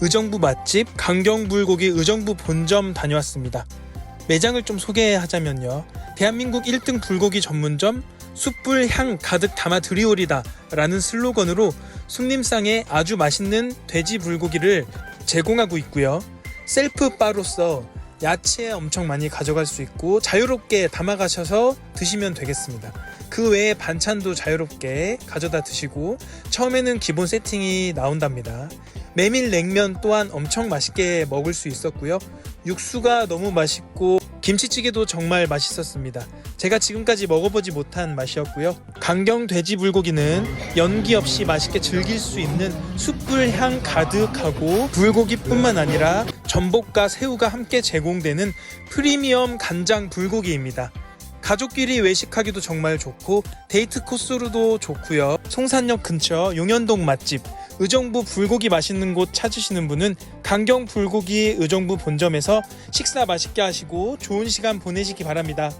의정부 맛집 강경불고기 의정부 본점 다녀왔습니다. 매장을 좀 소개하자면요. 대한민국 1등 불고기 전문점 숯불 향 가득 담아 드리오리다 라는 슬로건으로 손님상에 아주 맛있는 돼지 불고기를 제공하고 있고요. 셀프 바로서 야채 엄청 많이 가져갈 수 있고 자유롭게 담아가셔서 드시면 되겠습니다. 그 외에 반찬도 자유롭게 가져다 드시고 처음에는 기본 세팅이 나온답니다. 메밀 냉면 또한 엄청 맛있게 먹을 수 있었고요. 육수가 너무 맛있고 김치찌개도 정말 맛있었습니다. 제가 지금까지 먹어보지 못한 맛이었고요. 강경 돼지 불고기는 연기 없이 맛있게 즐길 수 있는 숯불 향 가득하고 불고기뿐만 아니라 전복과 새우가 함께 제공되는 프리미엄 간장 불고기입니다. 가족끼리 외식하기도 정말 좋고 데이트 코스로도 좋고요. 송산역 근처 용현동 맛집 의정부 불고기 맛있는 곳 찾으시는 분은 강경 불고기 의정부 본점에서 식사 맛있게 하시고 좋은 시간 보내시기 바랍니다.